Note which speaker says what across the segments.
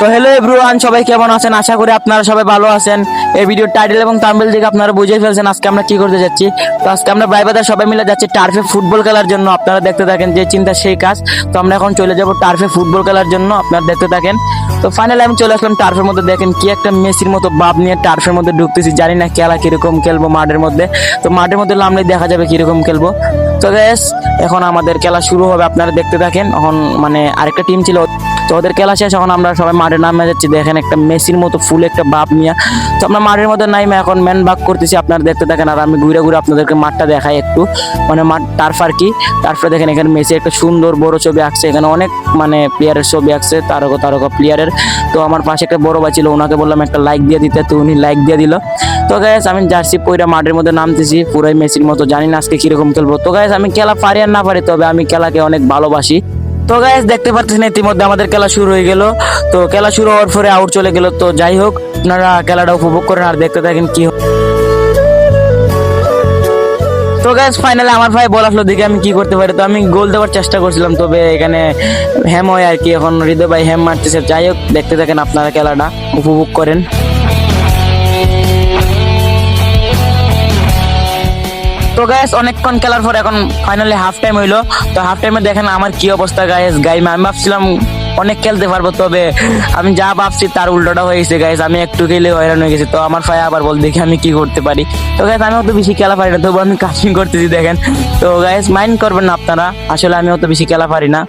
Speaker 1: তো hello everyone সবাই কেমন আছেন? আশা করি আপনারা সবাই ভালো আছেন। এই ভিডিও টাইটেল এবং থাম্বনেল থেকে আপনারা বুঝেই ফেলছেন আজকে আমরা কি করতে যাচ্ছি। তো আজকে আমরা ভাই বাদার সবাই মিলে যাচ্ছি টার্ফে ফুটবল খেলার জন্য। আপনারা দেখতে থাকেন যে চিন্তা সেই কাজ। তো আমরা এখন চলে যাব টার্ফে ফুটবল খেলার জন্য। আপনারা দেখতে থাকেন। তো ফাইনালি আমি চলে আসলাম টার্ফের মধ্যে। দেখেন কি একটা মেসির মতো বাপ নিয়ে টার্ফের মধ্যে ঢুকতেছি। জানি না খেলা কীরকম খেলব মাঠের মধ্যে। তো মাঠের মধ্যে নামলে দেখা যাবে কীরকম খেলব। তো গ্যাস এখন আমাদের খেলা শুরু হবে, আপনারা দেখতে থাকেন। এখন মানে আরেকটা টিম ছিল। তো ওদের খেলা শেষ, এখন আমরা সবাই মাঠে নামে যাচ্ছি। দেখেন একটা মেসির মতো ফুল একটা বাপ নিয়ে তো আমরা মাঠের মধ্যে নাইমে, এখন ম্যান বাক করতেছি, আপনারা দেখতে থাকেন। আর আমি ঘুরে ঘুরে আপনাদেরকে মাঠটা দেখাই একটু। মানে মাঠ টার্ফ আর কি। টার্ফে দেখেন এখানে মেসি একটা সুন্দর বড় ছবি আঁকছে। এখানে অনেক মানে প্লেয়ারের ছবি আঁকছে, তারকা তারকা প্লেয়ারের তো আমার পাশে একটা বড় বা ছিল, ওনাকে বললাম, একটা লাইক দিয়ে দিতে। তো উনি লাইক দিয়ে দিল। তো গ্যাস আমি জার্সি পইরা মাঠের মধ্যে নামতেছি। পুরাই মেসির মতো। জানি না আজকে কীরকম খেলব। তো গ্যাস আমি খেলা পারি আর না পারি, তবে আমি খেলাকে অনেক ভালোবাসি। তো গাইস দেখতে পাচ্ছেন, ইতিমধ্যে আমাদের খেলা শুরু হয়ে গেল। তো খেলা শুরু হওয়ার পরে আউট চলে গেল। তো যাই হোক, আপনারা খেলাটা উপভোগ করেন আর দেখতে থাকেন কি। তো গাইস ফাইনালে আমার ভাই বল আসলো, দেখে আমি কি করতে পারি। তো আমি গোল দেওয়ার চেষ্টা করছিলাম, তবে এখানে হ্যাম হয় আর কি, এখন হৃদয় ভাই হ্যাম মারতেছে। যাই হোক, দেখতে থাকেন আপনারা খেলাটা, উপভোগ করেন। তো গাইস অনেকক্ষণ খেলার পর এখন ফাইনালি হাফ টাইম হইল। তো হাফ টাইমে দেখেন আমার কি অবস্থা গায়েস গাই আমি ভাবছিলাম অনেক খেলতে পারব, তবে আমি যা ভাবছি তার উল্টোটা হয়ে গেছে গাইস আমি একটু খেলে হয়রান হয়ে গেছি। তো আমার ভাই আবার বল দেখি আমি কি করতে পারি। তো গাইস আমি অত বেশি খেলা পারি না, তবু আমি কাটিং করতেছি, দেখেন। তো গাইস মাইন্ড করবেন না আপনারা। আসলে আমি অত বেশি খেলা পারি না।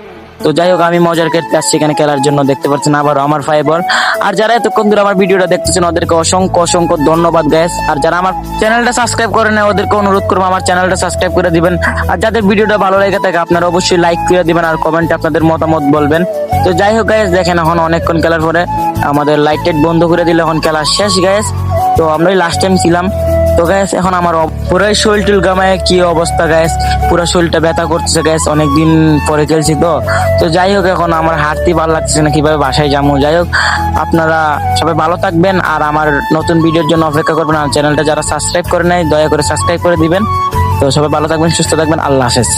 Speaker 1: তো যাই হোক, আমি মজার ক্ষেত্রে আসছি এখানে খেলার জন্য, দেখতে পাচ্ছেন আবারও আমার ফাইবর আর যারা এতক্ষণ ধরে আমার ভিডিওটা দেখতেছেন, ওদেরকে অসংখ্য অসংখ্য ধন্যবাদ গ্যাস আর যারা আমার চ্যানেলটা সাবস্ক্রাইব করে নেয় ওদেরকে অনুরোধ করব আমার চ্যানেলটা সাবস্ক্রাইব করে দিবেন। আর যাদের ভিডিওটা ভালো লেগে থাকে, আপনারা অবশ্যই লাইক করে দিবেন আর কমেন্টে আপনাদের মতামত বলবেন। তো যাই হোক গ্যাস দেখেন এখন অনেকক্ষণ খেলার পরে আমাদের লাইট টাইট বন্ধ করে দিলে এখন খেলা শেষ গ্যাস তো আমরাই লাস্ট টাইম ছিলাম। তো গ্যাস এখন আমার পুরো শরীর টুল গামায় কি অবস্থা গ্যাস পুরো শরীরটা ব্যথা করতেছে গ্যাস অনেকদিন পরে খেলছি তো। তো যাই হোক, এখন আমার হাঁটতে ভালো লাগতেছে না, কীভাবে বাসায় যাব? যাই হোক, আপনারা সবাই ভালো থাকবেন, আর আমার নতুন ভিডিওর জন্য অপেক্ষা করবেন, আর চ্যানেলটা যারা সাবস্ক্রাইব করে নেয় দয়া করে সাবস্ক্রাইব করে দিবেন। তো সবাই ভালো থাকবেন, সুস্থ থাকবেন, আল্লাহ হাফেজ।